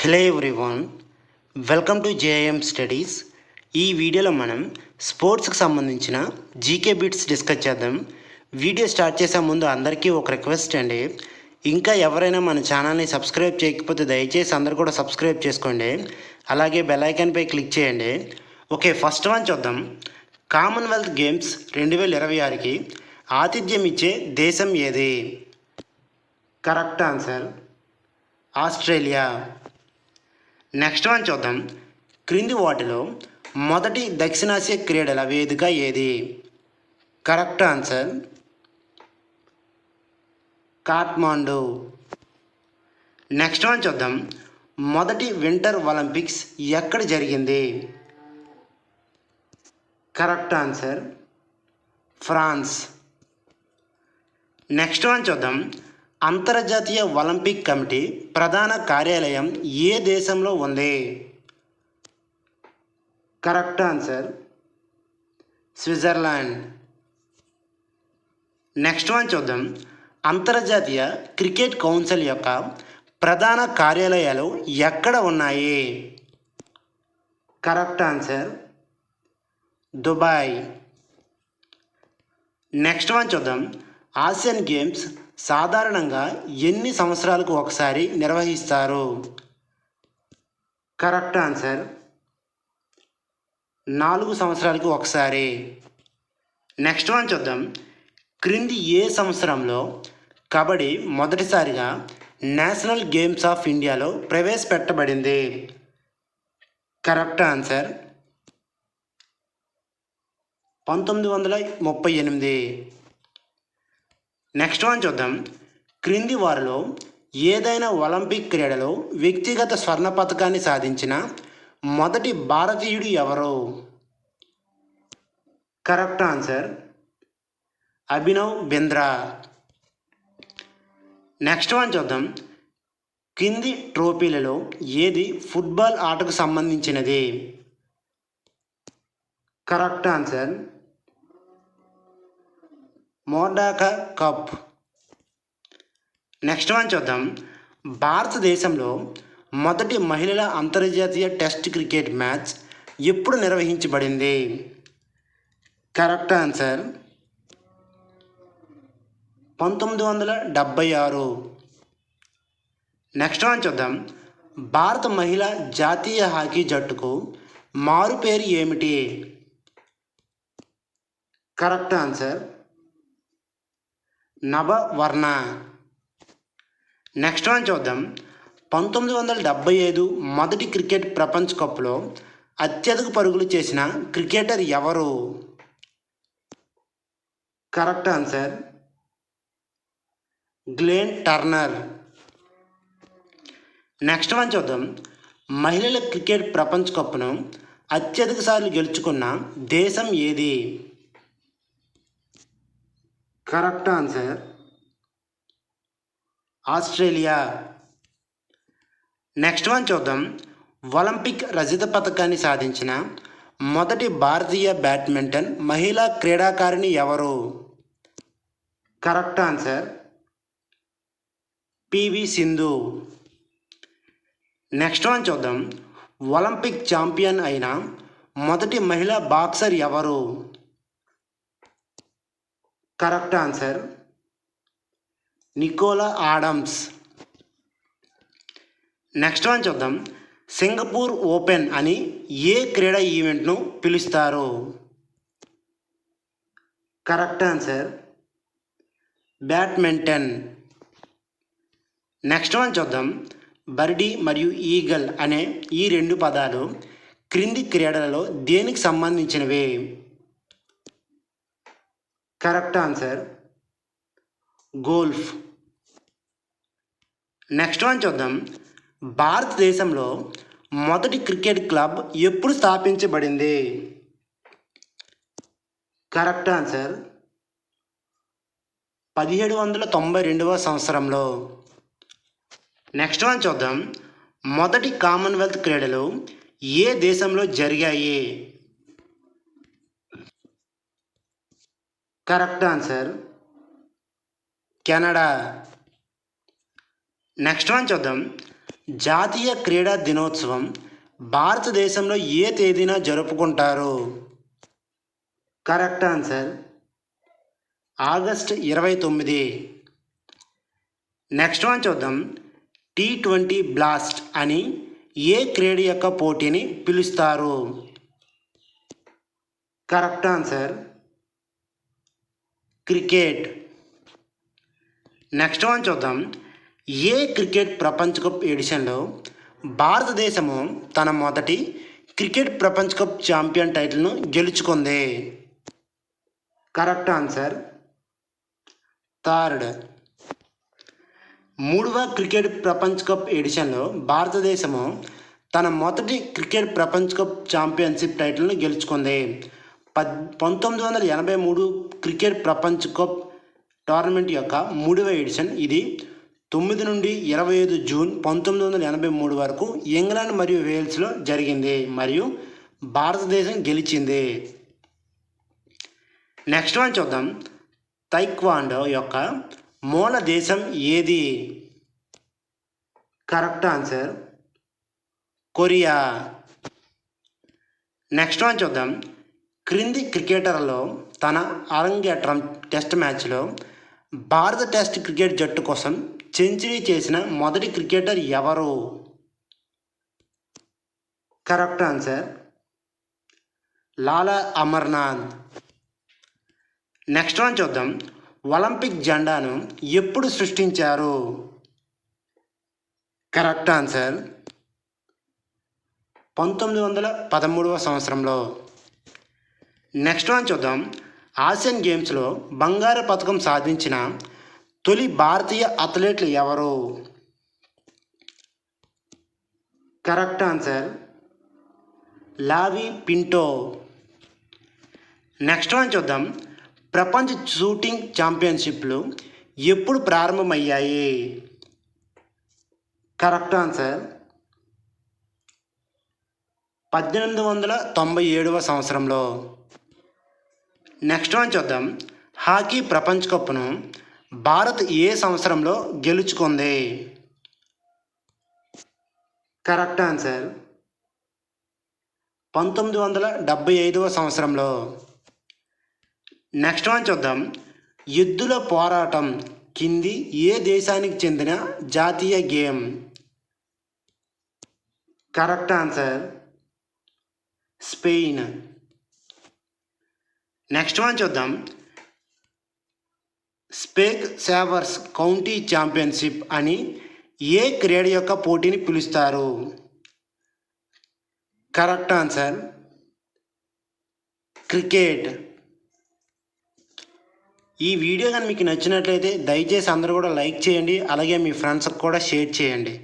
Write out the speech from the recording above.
Hello everyone welcome to JM studies. ఈ వీడియోలో మనం స్పోర్ట్స్కి సంబంధించిన జీకే బిట్స్ డిస్కస్ చేద్దాం. వీడియో స్టార్ట్ చేసే ముందు అందరికీ ఒక రిక్వెస్ట్ అండి. ఇంకా ఎవరైనా మన ఛానల్ని సబ్స్క్రైబ్ చేయకపోతే దయచేసి అందరు కూడా సబ్స్క్రైబ్ చేసుకోండి. అలాగే బెల్ ఐకాన్పై క్లిక్ చేయండి. ఓకే ఫస్ట్ వన్ చూద్దాం. కామన్వెల్త్ గేమ్స్ రెండు వేల ఇరవై ఆరుకి ఆతిథ్యం ఇచ్చే దేశం ఏది? Correct answer Australia. Next one చూద్దాం. క్రింది వాటిలో మొదటి దక్షిణాసియా క్రీడల వేదిక ఏది? Correct answer Kathmandu next one చూద్దాం. మొదటి వింటర్ ఒలింపిక్స్ ఎక్కడ జరిగింది? Correct answer France. Next one చూద్దాం. అంతర్జాతీయ ఒలింపిక్ కమిటీ ప్రధాన కార్యాలయం ఏ దేశంలో ఉంది? Correct answer Switzerland. Next one చూద్దాం. అంతర్జాతీయ క్రికెట్ కౌన్సిల్ యొక్క ప్రధాన కార్యాలయాలు ఎక్కడ ఉన్నాయి? Correct answer Dubai. Next one చూద్దాం. ఆసియన్ గేమ్స్ సాధారణంగా ఎన్ని సంవత్సరాలకు ఒకసారి నిర్వహిస్తారు? కరెక్ట్ ఆన్సర్ నాలుగు సంవత్సరాలకు ఒకసారి. నెక్స్ట్ వన్ చూద్దాం. క్రింది ఏ సంవత్సరంలో కబడ్డీ మొదటిసారిగా నేషనల్ గేమ్స్ ఆఫ్ ఇండియాలో ప్రవేశపెట్టబడింది? కరెక్ట్ ఆన్సర్ పంతొమ్మిది వందల ముప్పై ఎనిమిది. నెక్స్ట్ వన్ చూద్దాం. క్రింది వారిలో ఏదైనా ఒలింపిక్ క్రీడలో వ్యక్తిగత స్వర్ణ పథకాన్ని సాధించిన మొదటి భారతీయుడు ఎవరు? Correct answer Abhinav Bindra. Next one చూద్దాం. కింది ట్రోఫీలలో ఏది ఫుట్బాల్ ఆటకు సంబంధించినది? Correct answer Merdeka cup. Next one చూద్దాం. భారతదేశంలో మొదటి మహిళల అంతర్జాతీయ టెస్ట్ క్రికెట్ మ్యాచ్ ఎప్పుడు నిర్వహించబడింది? కరెక్ట్ ఆన్సర్ పంతొమ్మిది వందల డెబ్భై ఆరు. నెక్స్ట్ వన్ చూద్దాం. భారత మహిళా జాతీయ హాకీ జట్టుకు మారు పేరు ఏమిటి? Correct answer నవవర్ణ. నెక్స్ట్ వన్ చూద్దాం. పంతొమ్మిది వందల డెబ్బై ఐదు మొదటి క్రికెట్ ప్రపంచ కప్లో అత్యధిక పరుగులు చేసిన క్రికెటర్ ఎవరు? Correct answer Glenn Turner next one చూద్దాం. మహిళల క్రికెట్ ప్రపంచ కప్ను అత్యధిక సార్లు గెలుచుకున్న దేశం ఏది? Correct answer Australia next one చూద్దాం. ఒలింపిక్ రజత పథకాన్ని సాధించిన మొదటి భారతీయ బ్యాడ్మింటన్ మహిళా క్రీడాకారిణి ఎవరు? Correct answer P V Sindhu next one చూద్దాం. ఒలింపిక్ ఛాంపియన్ అయిన మొదటి మహిళా బాక్సర్ ఎవరు? Correct answer. Nicola Adams. Next one చూద్దాం. సింగపూర్ ఓపెన్ అని ఏ క్రీడా ఈవెంట్ను పిలుస్తారు? Correct answer badminton. Next one చూద్దాం. బర్డీ మరియు ఈగల్ అనే ఈ రెండు పదాలు క్రింది క్రీడలలో దేనికి సంబంధించినవి? Correct answer. Golf. Next one చూద్దాం. భారతదేశంలో మొదటి క్రికెట్ క్లబ్ ఎప్పుడు స్థాపించబడింది? కరెక్ట్ ఆన్సర్ పదిహేడు వందల తొంభై రెండవ సంవత్సరంలో. నెక్స్ట్ వన్ చూద్దాం. మొదటి కామన్వెల్త్ క్రీడలు ఏ దేశంలో జరిగాయి? Correct answer. Canada. Next one చూద్దాం. జాతీయ క్రీడా దినోత్సవం భారతదేశంలో ఏ తేదీన జరుపుకుంటారు? Correct answer. ఆగస్ట్ ఇరవై తొమ్మిది. నెక్స్ట్ వన్ చూద్దాం. టీ ట్వంటీ బ్లాస్ట్ అని ఏ క్రీడ యొక్క పోటీని పిలుస్తారు? Correct answer. Cricket. Next one చూద్దాం. ఏ క్రికెట్ ప్రపంచ కప్ ఎడిషన్లో భారతదేశము తన మొదటి క్రికెట్ ప్రపంచ కప్ ఛాంపియన్ టైటిల్ను గెలుచుకుంది? Correct answer third. మూడవ క్రికెట్ ప్రపంచ కప్ ఎడిషన్లో భారతదేశము తన మొదటి క్రికెట్ ప్రపంచ కప్ ఛాంపియన్షిప్ టైటిల్ను గెలుచుకుంది. పద్ పంతొమ్మిది వందల ఎనభై మూడు క్రికెట్ ప్రపంచ కప్ టోర్నమెంట్ యొక్క మూడవ ఎడిషన్. ఇది తొమ్మిది నుండి ఇరవై ఐదు జూన్ పంతొమ్మిది వందల ఎనభై మూడు వరకు ఇంగ్లాండ్ మరియు వేల్స్లో జరిగింది మరియు భారతదేశం గెలిచింది. నెక్స్ట్ వన్ చూద్దాం. తైక్వాండో యొక్క మూల దేశం ఏది? Correct answer Korea. Next one చూద్దాం. క్రింది క్రికెటర్లో తన అరంగేట్రం టెస్ట్ మ్యాచ్లో భారత టెస్ట్ క్రికెట్ జట్టు కోసం సెంచరీ చేసిన మొదటి క్రికెటర్ ఎవరు? Correct answer Lala Amarnath. Next one చూద్దాం. ఒలింపిక్ జెండాను ఎప్పుడు సృష్టించారు? కరెక్ట్ ఆన్సర్ పంతొమ్మిది వందల పదమూడవ సంవత్సరంలో. నెక్స్ట్ వన్ చూద్దాం. ఆసియన్ గేమ్స్లో బంగారు పథకం సాధించిన తొలి భారతీయ అథ్లెట్లు ఎవరు? Correct answer Lavy Pinto. Next one చూద్దాం. ప్రపంచ షూటింగ్ ఛాంపియన్షిప్లు ఎప్పుడు ప్రారంభమయ్యాయి? కరెక్ట్ ఆన్సర్ పద్దెనిమిది వందల తొంభై ఏడవ సంవత్సరంలో. నెక్స్ట్ వన్ చూద్దాం. హాకీ ప్రపంచ కప్ను భారత్ ఏ సంవత్సరంలో గెలుచుకుంది? కరెక్ట్ ఆన్సర్ పంతొమ్మిది వందల డెబ్భై ఐదవ సంవత్సరంలో. నెక్స్ట్ వన్ చూద్దాం. ఎద్దుల పోరాటం కింది ఏ దేశానికి చెందిన జాతీయ game? Correct answer Spain. Next one చూద్దాం. స్పేక్ సేవర్స్ కౌంటీ ఛాంపియన్షిప్ అని ఏ క్రీడ యొక్క పోటీని పిలుస్తారు? Correct answer cricket. ఈ వీడియో కానీ మీకు నచ్చినట్లయితే దయచేసి అందరూ కూడా లైక్ చేయండి అలాగే మీ ఫ్రెండ్స్కి కూడా షేర్ చేయండి.